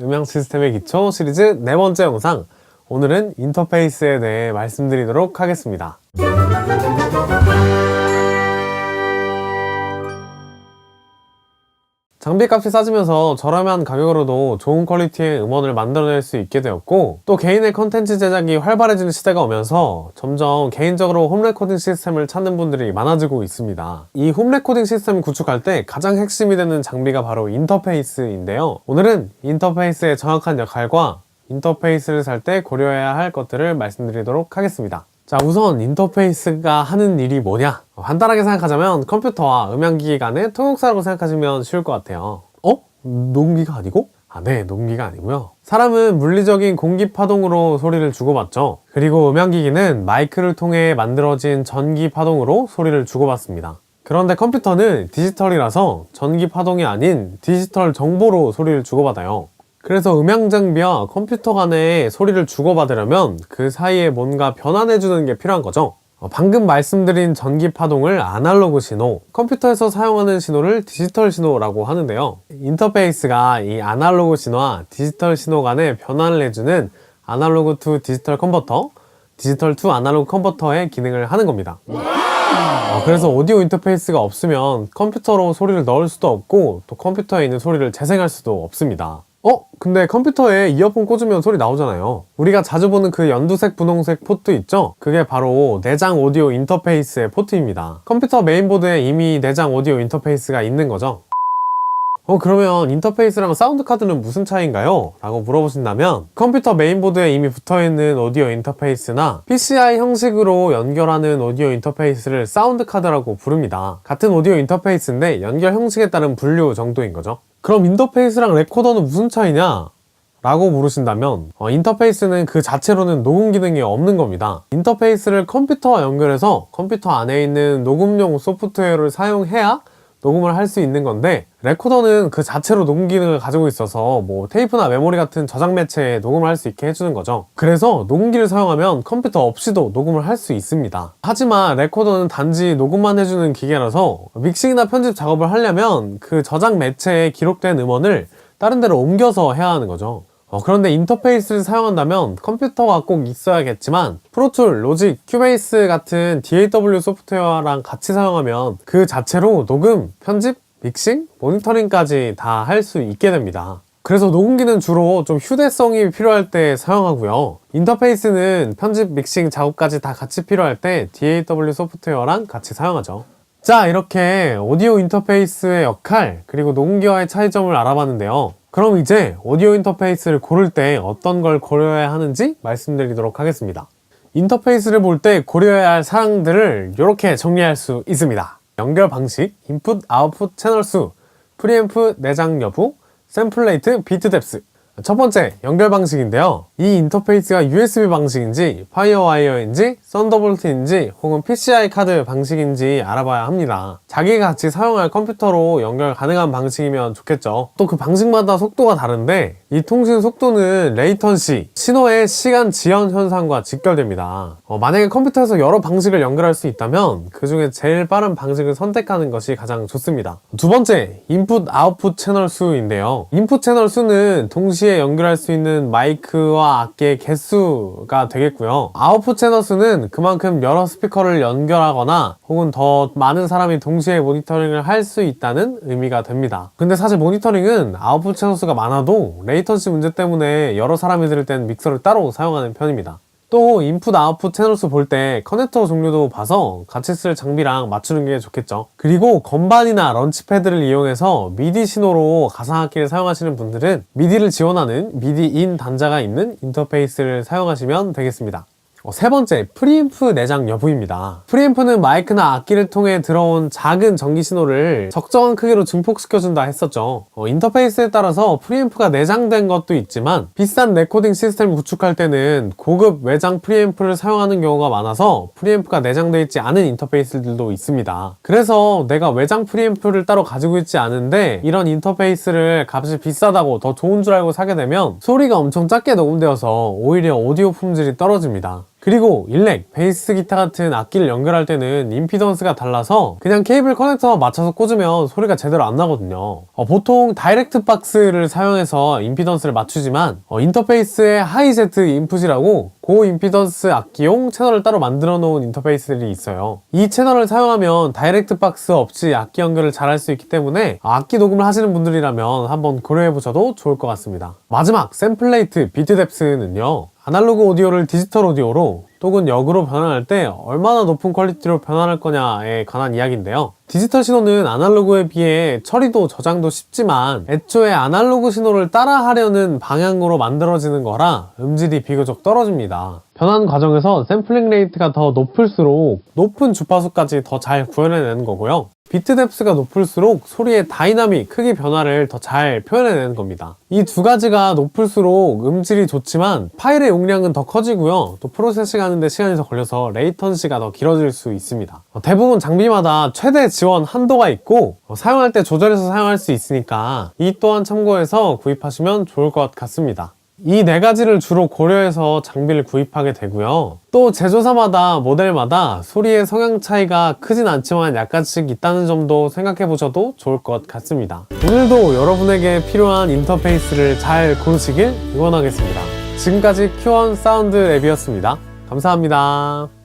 음향 시스템의 기초 시리즈 네 번째 영상. 오늘은 인터페이스에 대해 말씀드리도록 하겠습니다 장비값이 싸지면서 저렴한 가격으로도 좋은 퀄리티의 음원을 만들어낼 수 있게 되었고 또 개인의 컨텐츠 제작이 활발해지는 시대가 오면서 점점 개인적으로 홈 레코딩 시스템을 찾는 분들이 많아지고 있습니다. 이 홈 레코딩 시스템을 구축할 때 가장 핵심이 되는 장비가 바로 인터페이스인데요. 오늘은 인터페이스의 정확한 역할과 인터페이스를 살 때 고려해야 할 것들을 말씀드리도록 하겠습니다. 자, 우선 인터페이스가 하는 일이 뭐냐? 간단하게 생각하자면 컴퓨터와 음향기기 간의 통역사라고 생각하시면 쉬울 것 같아요. 어? 녹음기가 아니고? 아, 네, 녹음기가 아니고요. 사람은 물리적인 공기 파동으로 소리를 주고받죠. 그리고 음향기기는 마이크를 통해 만들어진 전기 파동으로 소리를 주고받습니다. 그런데 컴퓨터는 디지털이라서 전기 파동이 아닌 디지털 정보로 소리를 주고받아요. 그래서 음향 장비와 컴퓨터 간에 소리를 주고받으려면 그 사이에 뭔가 변환해주는 게 필요한 거죠. 어, 방금 말씀드린 전기 파동을 아날로그 신호, 컴퓨터에서 사용하는 신호를 디지털 신호라고 하는데요. 인터페이스가 이 아날로그 신호와 디지털 신호 간의 변환을 해주는 아날로그 투 디지털 컨버터, 디지털 투 아날로그 컨버터의 기능을 하는 겁니다. 어, 그래서 오디오 인터페이스가 없으면 컴퓨터로 소리를 넣을 수도 없고 또 컴퓨터에 있는 소리를 재생할 수도 없습니다. 어? 근데 컴퓨터에 이어폰 꽂으면 소리 나오잖아요. 우리가 자주 보는 그 연두색, 분홍색 포트 있죠? 그게 바로 내장 오디오 인터페이스의 포트입니다. 컴퓨터 메인보드에 이미 내장 오디오 인터페이스가 있는 거죠. 어 그러면 인터페이스랑 사운드 카드는 무슨 차이인가요? 라고 물어보신다면 컴퓨터 메인보드에 이미 붙어있는 오디오 인터페이스나 PCI 형식으로 연결하는 오디오 인터페이스를 사운드 카드라고 부릅니다. 같은 오디오 인터페이스인데 연결 형식에 따른 분류 정도인 거죠. 그럼 인터페이스랑 레코더는 무슨 차이냐? 라고 물으신다면 어, 인터페이스는 그 자체로는 녹음 기능이 없는 겁니다. 인터페이스를 컴퓨터와 연결해서 컴퓨터 안에 있는 녹음용 소프트웨어를 사용해야 녹음을 할 수 있는 건데 레코더는 그 자체로 녹음 기능을 가지고 있어서 뭐 테이프나 메모리 같은 저장 매체에 녹음을 할 수 있게 해주는 거죠. 그래서 녹음기를 사용하면 컴퓨터 없이도 녹음을 할 수 있습니다. 하지만 레코더는 단지 녹음만 해주는 기계라서 믹싱이나 편집 작업을 하려면 그 저장 매체에 기록된 음원을 다른 데로 옮겨서 해야 하는 거죠. 어, 그런데 인터페이스를 사용한다면 컴퓨터가 꼭 있어야겠지만 프로툴, 로직, 큐베이스 같은 DAW 소프트웨어랑 같이 사용하면 그 자체로 녹음, 편집, 믹싱, 모니터링까지 다 할 수 있게 됩니다. 그래서 녹음기는 주로 좀 휴대성이 필요할 때 사용하고요. 인터페이스는 편집, 믹싱, 작업까지 다 같이 필요할 때 DAW 소프트웨어랑 같이 사용하죠. 자, 이렇게 오디오 인터페이스의 역할, 그리고 녹음기와의 차이점을 알아봤는데요. 그럼 이제 오디오 인터페이스를 고를 때 어떤 걸 고려해야 하는지 말씀드리도록 하겠습니다. 인터페이스를 볼 때 고려해야 할 사항들을 이렇게 정리할 수 있습니다. 연결 방식, 인풋, 아웃풋 채널 수, 프리앰프 내장 여부, 샘플레이트, 비트 뎁스. 첫 번째, 연결 방식인데요. 이 인터페이스가 USB 방식인지, 파이어와이어인지, 썬더볼트인지, 혹은 PCI 카드 방식인지 알아봐야 합니다. 자기가 같이 사용할 컴퓨터로 연결 가능한 방식이면 좋겠죠. 또 그 방식마다 속도가 다른데, 이 통신 속도는 레이턴시, 신호의 시간 지연 현상과 직결됩니다. 어, 만약에 컴퓨터에서 여러 방식을 연결할 수 있다면, 그 중에 제일 빠른 방식을 선택하는 것이 가장 좋습니다. 두 번째, 인풋, 아웃풋 채널 수인데요. 인풋 채널 수는 동시에 연결할 수 있는 마이크와 악기의 개수가 되겠고요. 아웃풋 채널 수는 그만큼 여러 스피커를 연결하거나 혹은 더 많은 사람이 동시에 모니터링을 할 수 있다는 의미가 됩니다. 근데 사실 모니터링은 아웃풋 채널 수가 많아도 레이 턴시 문제 때문에 여러 사람이 들을 땐 믹서를 따로 사용하는 편입니다. 또 인풋 아웃풋 채널 수 볼 때 커넥터 종류도 봐서 같이 쓸 장비랑 맞추는 게 좋겠죠 그리고 건반이나 런치패드를 이용해서 미디 신호로 가상악기를 사용하시는 분들은 미디를 지원하는 미디 인 단자가 있는 인터페이스를 사용하시면 되겠습니다 어, 세 번째, 프리앰프 내장 여부입니다. 프리앰프는 마이크나 악기를 통해 들어온 작은 전기 신호를 적정한 크기로 증폭시켜준다 했었죠. 어, 인터페이스에 따라서 프리앰프가 내장된 것도 있지만 비싼 레코딩 시스템을 구축할 때는 고급 외장 프리앰프를 사용하는 경우가 많아서 프리앰프가 내장되어 있지 않은 인터페이스들도 있습니다. 그래서 내가 외장 프리앰프를 따로 가지고 있지 않은데 이런 인터페이스를 값이 비싸다고 더 좋은 줄 알고 사게 되면 소리가 엄청 작게 녹음되어서 오히려 오디오 품질이 떨어집니다. 그리고 일렉, 베이스 기타 같은 악기를 연결할 때는 임피던스가 달라서 그냥 케이블 커넥터 맞춰서 꽂으면 소리가 제대로 안 나거든요. 어, 보통 다이렉트 박스를 사용해서 임피던스를 맞추지만 어, 인터페이스에 하이제트 인풋이라고 고임피던스 악기용 채널을 따로 만들어 놓은 인터페이스들이 있어요. 이 채널을 사용하면 다이렉트 박스 없이 악기 연결을 잘 할 수 있기 때문에 악기 녹음을 하시는 분들이라면 한번 고려해 보셔도 좋을 것 같습니다. 마지막 샘플레이트 비트 뎁스는요. 아날로그 오디오를 디지털 오디오로 또는 역으로 변환할 때 얼마나 높은 퀄리티로 변환할 거냐에 관한 이야기인데요. 디지털 신호는 아날로그에 비해 처리도 저장도 쉽지만 애초에 아날로그 신호를 따라하려는 방향으로 만들어지는 거라 음질이 비교적 떨어집니다. 변환 과정에서 샘플링 레이트가 더 높을수록 높은 주파수까지 더 잘 구현해내는 거고요. 비트 뎁스가 높을수록 소리의 다이나믹, 크기 변화를 더 잘 표현해내는 겁니다. 이 두 가지가 높을수록 음질이 좋지만 파일의 용량은 더 커지고요. 또 프로세싱 하는데 시간이 더 걸려서 레이턴시가 더 길어질 수 있습니다. 어, 대부분 장비마다 최대 지원 한도가 있고 어, 사용할 때 조절해서 사용할 수 있으니까 이 또한 참고해서 구입하시면 좋을 것 같습니다. 이 네 가지를 주로 고려해서 장비를 구입하게 되고요. 또 제조사마다 모델마다 소리의 성향 차이가 크진 않지만 약간씩 있다는 점도 생각해 보셔도 좋을 것 같습니다. 오늘도 여러분에게 필요한 인터페이스를 잘 고르시길 응원하겠습니다. 지금까지 Q1 사운드 앱이었습니다. 감사합니다.